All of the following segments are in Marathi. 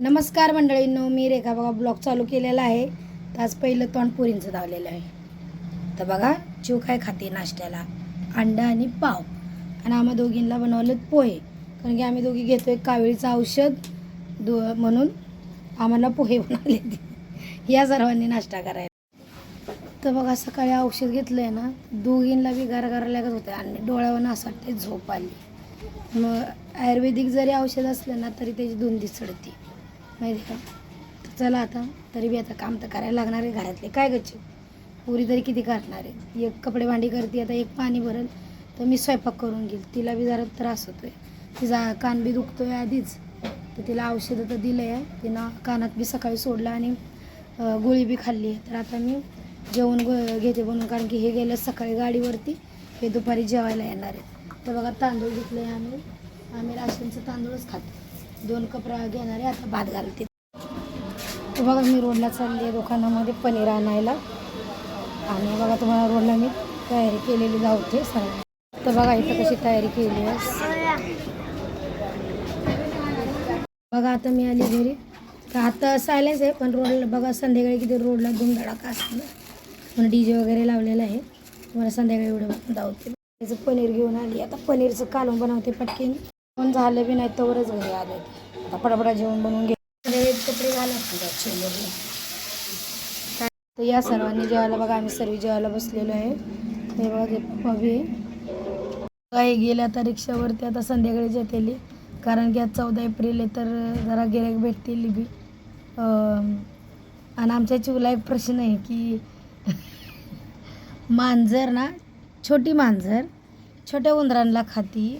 नमस्कार मंडळींनो मी रेखा बघा ब्लॉग चालू केलेला आहे. तर आज पहिलं तोंड पुरींचं धावलेलं आहे. तर बघा चिव काय खाते नाश्त्याला? अंडा आणि पाव. आणि आम्हा दोघींना बनवलं पोहे. कारण की आम्ही दोघी घेतो एक कावेळीचं औषध दो म्हणून आम्हाला पोहे बनवले या सर्वांनी नाश्ता करायला. तर बघा सकाळी औषध घेतलं आहे ना दोघींना बी गार लागत होते. आणि डोळ्यावर असं वाटते झोप आली. मग आयुर्वेदिक जरी औषध असलं ना तरी त्याची दोंदी चढते. माहिती का? तर चला आता तरी बी आता काम तर करायला लागणार आहे घरातले. काय गच्ची पुरी तरी किती करणार आहे? एक कपडे भांडी करते आता एक पाणी भरल तर मी स्वयंपाक करून घेईल. तिला बी जरा त्रास होतो आहे तिचा कान बी आहे आधीच. तर तिला औषधं तर दिलं आहे तिनं कानात बी सकाळी सोडलं आणि गोळी बी खाल्ली आहे. तर आता मी जेवण घेते बनवून. कारण की हे गेलं सकाळी गाडीवरती. हे दुपारी जेवायला येणार आहेत तर बघा तांदूळ घेतले आहे आम्ही. आम्ही राशनचं तांदूळच खातो. दोन कपडा घेणारे आता भात घालते. तर बघा मी रोडला चालली आहे दुकानामध्ये पनीर आणायला. आणि बघा तुम्हाला रोडला मी तयारी केलेली जाऊते सगळं तर बघा इथं कशी तयारी केली आहे. बघा आता मी आली घरी. तर आता सायलेन्स आहे पण रोडला बघा संध्याकाळी किती रोडला धुमधडाका असतो म्हणून डी जे वगैरे लावलेला आहे. तुम्हाला संध्याकाळी एवढं जाऊ त्याचं पनीर घेऊन आली. आता पनीरचं कालवून बनवते पटकीन. पण झालं बी नाही तोवरच घरी आले. आता पडापडा जेवण बनवून घे. कपडे घालत तर या सर्वांनी जेवायला बघा आम्ही सर्व जेवायला बसलेलो आहे. हे बघा ते काही गेल्या आता रिक्षावरती आता संध्याकाळी जातेली. कारण की आज चौदा एप्रिल आहे तर जरा गिरायक भेटतील बी. आणि आमच्या चिवला एक प्रश्न आहे की मांजर ना छोटी मांजर छोट्या उंदरांना खाती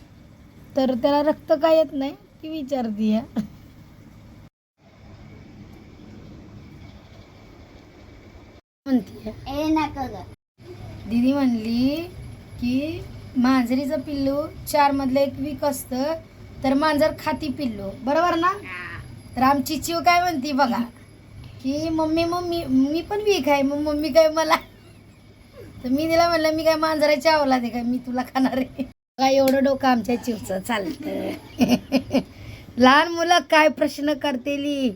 तर त्याला रक्त काय येत नाही ती विचारती ग. दीदी म्हणली की मांजरीचं पिल्लू चार मधलं एक वीक असतं तर मांजर खाती पिल्लू. बरोबर ना? तर आमची चिव काय म्हणती बघा की मम्मी मम्मी मी पण वीक आहे मग मम्मी काय मला? तर मी तिला म्हणलं मी काय मांजराची आवला दे काय? मी तुला खाणार आहे. काय एवढं डोकं आमच्या चिवचं चालतं लहान मुलं काय प्रश्न करतेली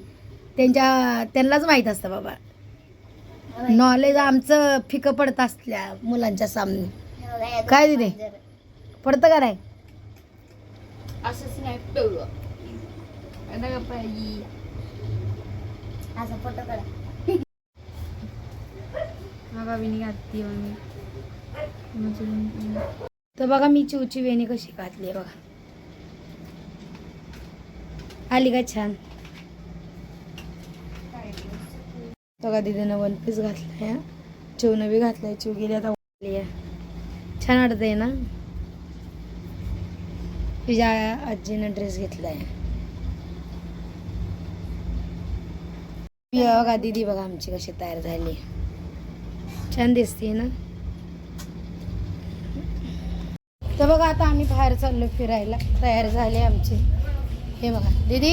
त्यांच्या त्यांनाच माहीत असतं बाबा. नॉलेज आमचं फिकं पडत असल्या मुलांच्या सामने. काय दिदे? पडतं का नाही? असं तर बघा मी चिवची वेणी कशी घातली बघा. आली का छान? बघा दिदीनं वन पीस घातलाय चिवनं बी घातलाय चिव गेली आता आहे. छान वाटत आहे ना? तुझ्या आजीनं ड्रेस घेतलाय. आहे बघा दीदी बघा आमची कशी तयार झाली. छान दिसते ना? तर बघा आता आम्ही बाहेर चाललो फिरायला. तयार झाले आमचे. हे बघा दीदी.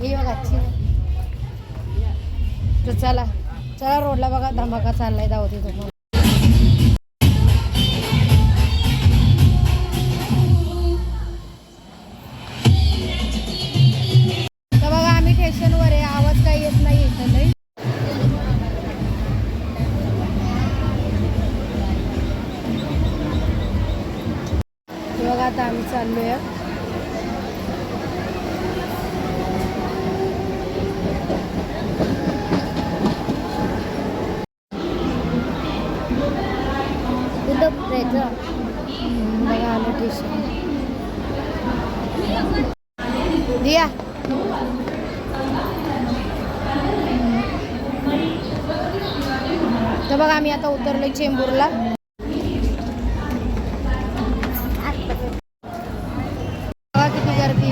हे बघा तर चला चला रोडला बघा धमाका चाललाय दावते तुम्हाला. दिया तर बघा आम्ही आता उतरलोय चेंबूरला. बघा किती गर्दी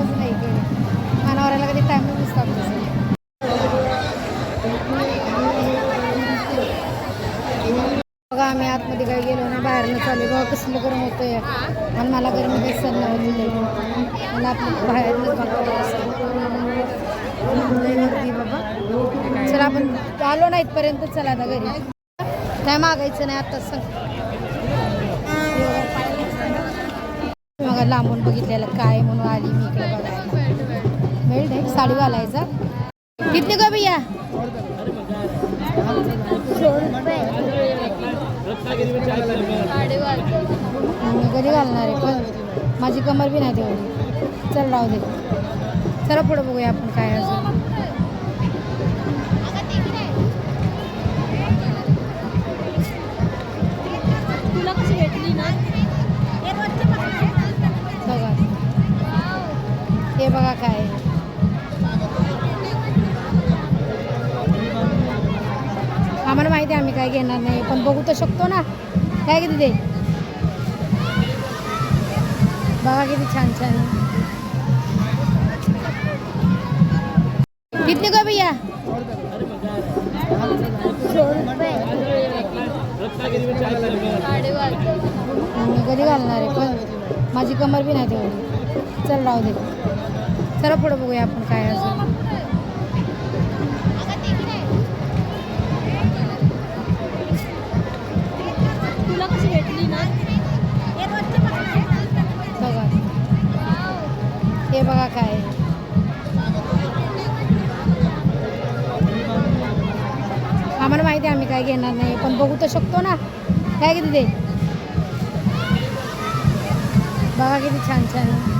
कामच नाही. केलं जनावराला कधी टाईमच नसतो आमच्यासाठी बघा आम्ही आतमध्ये काय गेलो ना बाहेरनं चालू बघा कसलं गरम होतंय. आणि मला गरम काही सण लावलेलं आहे. मला आपलं बाहेरनंच बाबा. चला आपण आलो ना इथपर्यंत. चला आता घरी. काय मागायचं नाही आता सांग मग लांबून बघितलेलं काय म्हणून आली मी इकडे बघायला. बेल्ट आहे साडी घालायचा. किती का भैया? मी कधी घालणार आहे पण माझी कमर बी नाही तेवढी. चल राहू दे. चला पुढे बघूया आपण काय अजून. बघा काय. आम्हाला माहिती आहे आम्ही काय घेणार नाही पण बघू तर शकतो ना. काय किती ते बघा किती छान छान. किती कितने का भैया? कधी घालणार आहे पण माझी कमर बी नाही तेवढी. चल राहू दे. चला पुढे बघूया आपण काय अजून. बघा. हे बघा काय. आम्हाला माहिती आहे आम्ही काय घेणार नाही पण बघू तर शकतो ना. काय किती ते बघा किती छान छान आहे.